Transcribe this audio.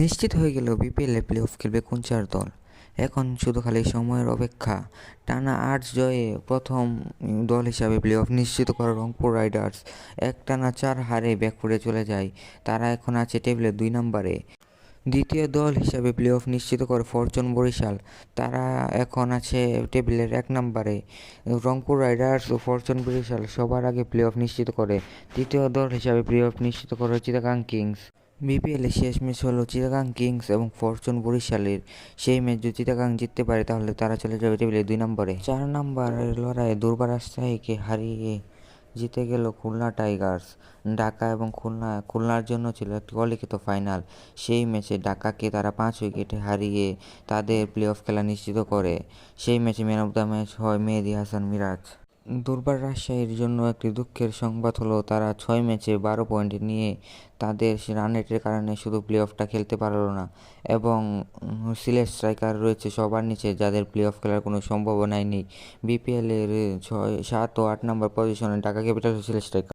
নিশ্চিত হয়ে গেল বিপিএলে প্লে অফ খেলবে কোন চার দল। এখন শুধু খালি সময়ের অপেক্ষা। টানা আট জয়ে প্রথম দল হিসাবে প্লে অফ নিশ্চিত করা রংপুর রাইডার্স। একটানা চার হারে ব্যাকফুটে চলে যায়। তারা এখন আছে টেবিলের দুই নম্বরে। দ্বিতীয় দল হিসাবে প্লে অফ নিশ্চিত করে ফরচুন বরিশাল। তারা এখন আছে টেবিলের এক নম্বরে। রংপুর রাইডার্স ও ফরচুন বরিশাল সবার আগে প্লে অফ নিশ্চিত করে। তৃতীয় দল হিসাবে প্লে অফ নিশ্চিত করে চিটাগাং কিংস বিপিএলে শেষ ম্যাচ হলো চিটাগাং কিংস এবং ফরচুন বরিশালের। সেই ম্যাচ যদি চিটাগাং জিততে পারে, তাহলে তারা চলে যাবে টেবিলের দুই নম্বরে। চার নম্বরের লড়াইয়ে দুর্বার রাজশাহীকে হারিয়ে জিতে গেল খুলনা টাইগার্স। ঢাকা এবং খুলনা, খুলনার জন্য ছিল একটি অলিখিত ফাইনাল। সেই ম্যাচে ঢাকাকে তারা পাঁচ উইকেটে হারিয়ে তাদের প্লে অফ খেলা নিশ্চিত করে। সেই ম্যাচে ম্যান অফ দ্য ম্যাচ হয় মেহেদী হাসান মিরাজ। দুর্বার রাজশাহীর জন্য একটি দুঃখের সংবাদ হলো, তারা ছয় ম্যাচে বারো পয়েন্ট নিয়ে তাদের রান রেটের কারণে শুধু প্লে অফটা খেলতে পারল না এবং সিলেট স্ট্রাইকার রয়েছে সবার নিচে, যাদের প্লে অফ খেলার কোনো সম্ভাবনাই নেই। বিপিএলের ছয়, সাত ও আট নম্বর পজিশনে ঢাকা ক্যাপিটাল সিলেট স্ট্রাইকার।